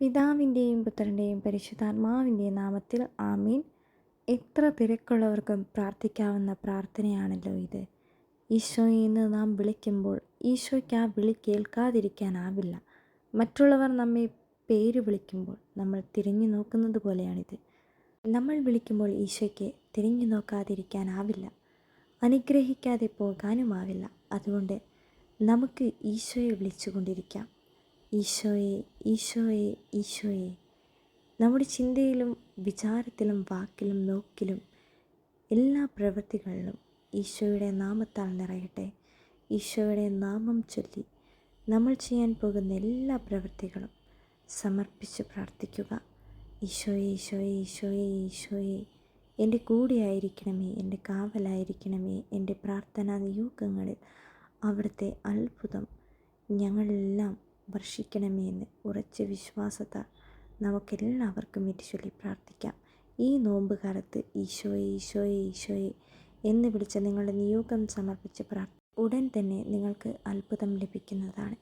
പിതാവിന്റെയും പുത്രന്റെയും പരിശുദ്ധാത്മാവിന്റെയും നാമത്തിൽ ആമീൻ. എത്ര തിരക്കുള്ളവർക്കും പ്രാർത്ഥിക്കാവുന്ന പ്രാർത്ഥനയാണല്ലോ ഇത്. ഈശോയിൽ നിന്ന് നാം വിളിക്കുമ്പോൾ ഈശോയ്ക്ക് ആ വിളി കേൾക്കാതിരിക്കാനാവില്ല. മറ്റുള്ളവർ നമ്മെ പേര് വിളിക്കുമ്പോൾ നമ്മൾ തിരിഞ്ഞു നോക്കുന്നത് പോലെയാണിത്. നമ്മൾ വിളിക്കുമ്പോൾ ഈശോയ്ക്ക് തിരിഞ്ഞു നോക്കാതിരിക്കാനാവില്ല. അനുഗ്രഹിക്കാതെ പോകാനുമാവില്ല. അതുകൊണ്ട് നമുക്ക് ഈശോയെ വിളിച്ചുകൊണ്ടിരിക്കാം. ഈശോയെ ഈശോയെ ഈശോയെ. നമ്മുടെ ചിന്തയിലും വിചാരത്തിലും വാക്കിലും നോക്കിലും എല്ലാ പ്രവൃത്തികളിലും ഈശോയുടെ നാമത്താൽ നിറയട്ടെ. ഈശോയുടെ നാമം ചൊല്ലി നമ്മൾ ചെയ്യാൻ പോകുന്ന എല്ലാ പ്രവൃത്തികളും സമർപ്പിച്ച് പ്രാർത്ഥിക്കുക. ഈശോയെ ഈശോയെ ഈശോയെ ഈശോയെ. എന്റെ കൂടെയായിരിക്കണമേ എന്റെ കാവലായിരിക്കണമേ എന്റെ പ്രാർത്ഥനാ നിയോഗങ്ങളിൽ അവിടുത്തെ അത്ഭുതം ഞങ്ങളെല്ലാം വർഷിക്കണമേ എന്ന് ഉറച്ച വിശ്വാസത്താൽ നമുക്കെല്ലാവർക്കും ചൊല്ലി പ്രാർത്ഥിക്കാം. ഈ നോമ്പ് കാലത്ത് ഈശോയെ ഈശോയെ ഈശോയെ എന്ന് വിളിച്ച് നിങ്ങളുടെ നിയോഗം സമർപ്പിച്ച് പ്രാർത്ഥി ഉടൻ തന്നെ നിങ്ങൾക്ക് അത്ഭുതം ലഭിക്കുന്നതാണ്.